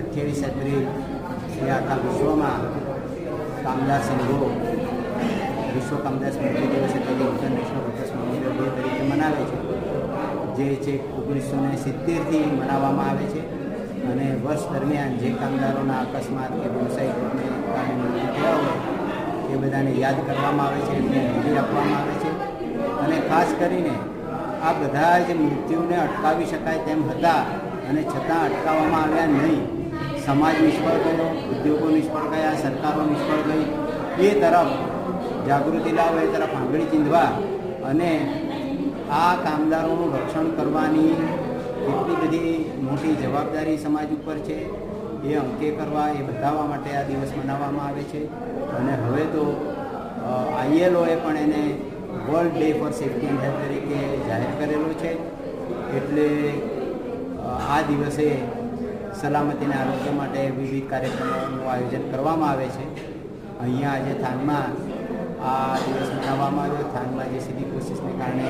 અઠ્યાવીસ એપ્રિલ એ આખા વિશ્વમાં કામદાર સંઘો, વિશ્વ કામદાર સ્મૃતિ દિવસ તરીકે ઇન્ટરનેશનલ વર્કર્સ મેમોરિયલ તરીકે મનાવે છે. જે છે ઓગણીસો ને સિત્તેરથી મનાવવામાં આવે છે અને વર્ષ દરમિયાન જે કામદારોના અકસ્માત કે વ્યવસાયિક રૂપને કારણે થયા હોય, એ બધાને યાદ કરવામાં આવે છે, એમને નિધિ આપવામાં આવે છે. અને ખાસ કરીને આ બધા જ મૃત્યુને અટકાવી શકાય તેમ હતા અને છતાં અટકાવવામાં આવ્યા નહીં. સમાજ નિષ્ફળ ગયો, ઉદ્યોગો નિષ્ફળ ગયા, સરકારો નિષ્ફળ ગઈ. એ તરફ જાગૃતિ લાવે, એ તરફ આંગળી ચીંધવા અને આ કામદારોનું રક્ષણ કરવાની કેટલી બધી મોટી જવાબદારી સમાજ ઉપર છે, એ અંકે કરવા, એ બતાવવા માટે આ દિવસ મનાવવામાં આવે છે. અને હવે તો આઈએલઓએ પણ એને world day for safety and health તરીકે જાહેર કરેલો છે. એટલે આ દિવસે સલામતી અને આરોગ્ય માટે વિવિધ કાર્યક્રમોનું આયોજન કરવામાં આવે છે. અહીંયા આજે થાનમાં આ દિવસ મનાવવામાં આવ્યો, થાનમાં જે સીધી કોશિશને કારણે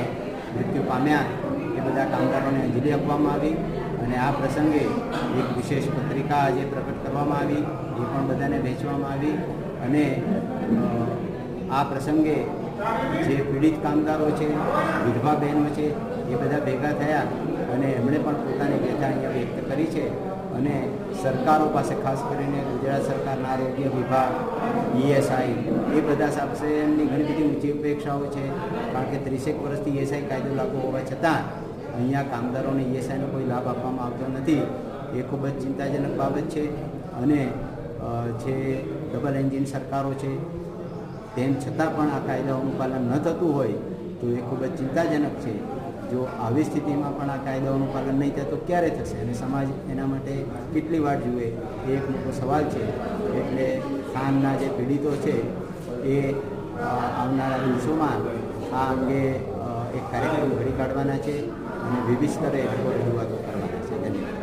મૃત્યુ પામ્યા, એ બધા કામદારોને અંજલિ આપવામાં આવી અને આ પ્રસંગે એક વિશેષ પત્રિકા આજે પ્રગટ કરવામાં આવી, એ પણ બધાને વહેંચવામાં આવી અને આ પ્રસંગે જે પીડિત કામદારો છે, વિધવા બહેનો છે, એ બધા ભેગા થયા અને એમણે પણ પોતાની વ્યથા અહીંયા વ્યક્ત કરી છે. અને સરકારો પાસે ખાસ કરીને ગુજરાત સરકારના આરોગ્ય વિભાગ ઈએસઆઈ એ બધા સાથે એમની ઘણી બધી ઊંચી અપેક્ષાઓ છે. કારણ કે ત્રીસેક વર્ષથી ઈએસઆઈ કાયદો લાગુ હોવા છતાં અહીંયા કામદારોને ઈએસઆઈનો કોઈ લાભ આપવામાં આવતો નથી. એ ખૂબ જ ચિંતાજનક બાબત છે. અને જે ડબલ એન્જિન સરકારો છે, તેમ છતાં પણ આ કાયદાઓનું પાલન ન થતું હોય તો એ ખૂબ જ ચિંતાજનક છે. જો આવી સ્થિતિમાં પણ આ કાયદાઓનું પાલન નહીં થાય તો ક્યારે થશે? અને સમાજ એના માટે કેટલી વાર જુએ? એ એક મોટો સવાલ છે. એટલે ખાનના જે પીડિતો છે, એ આવનારા દિવસોમાં આ અંગે એક કાર્યક્રમ ઘડી કાઢવાના છે અને વિવિધ સ્તરે રજૂઆતો કરવાના છે. ધન્યવાદ.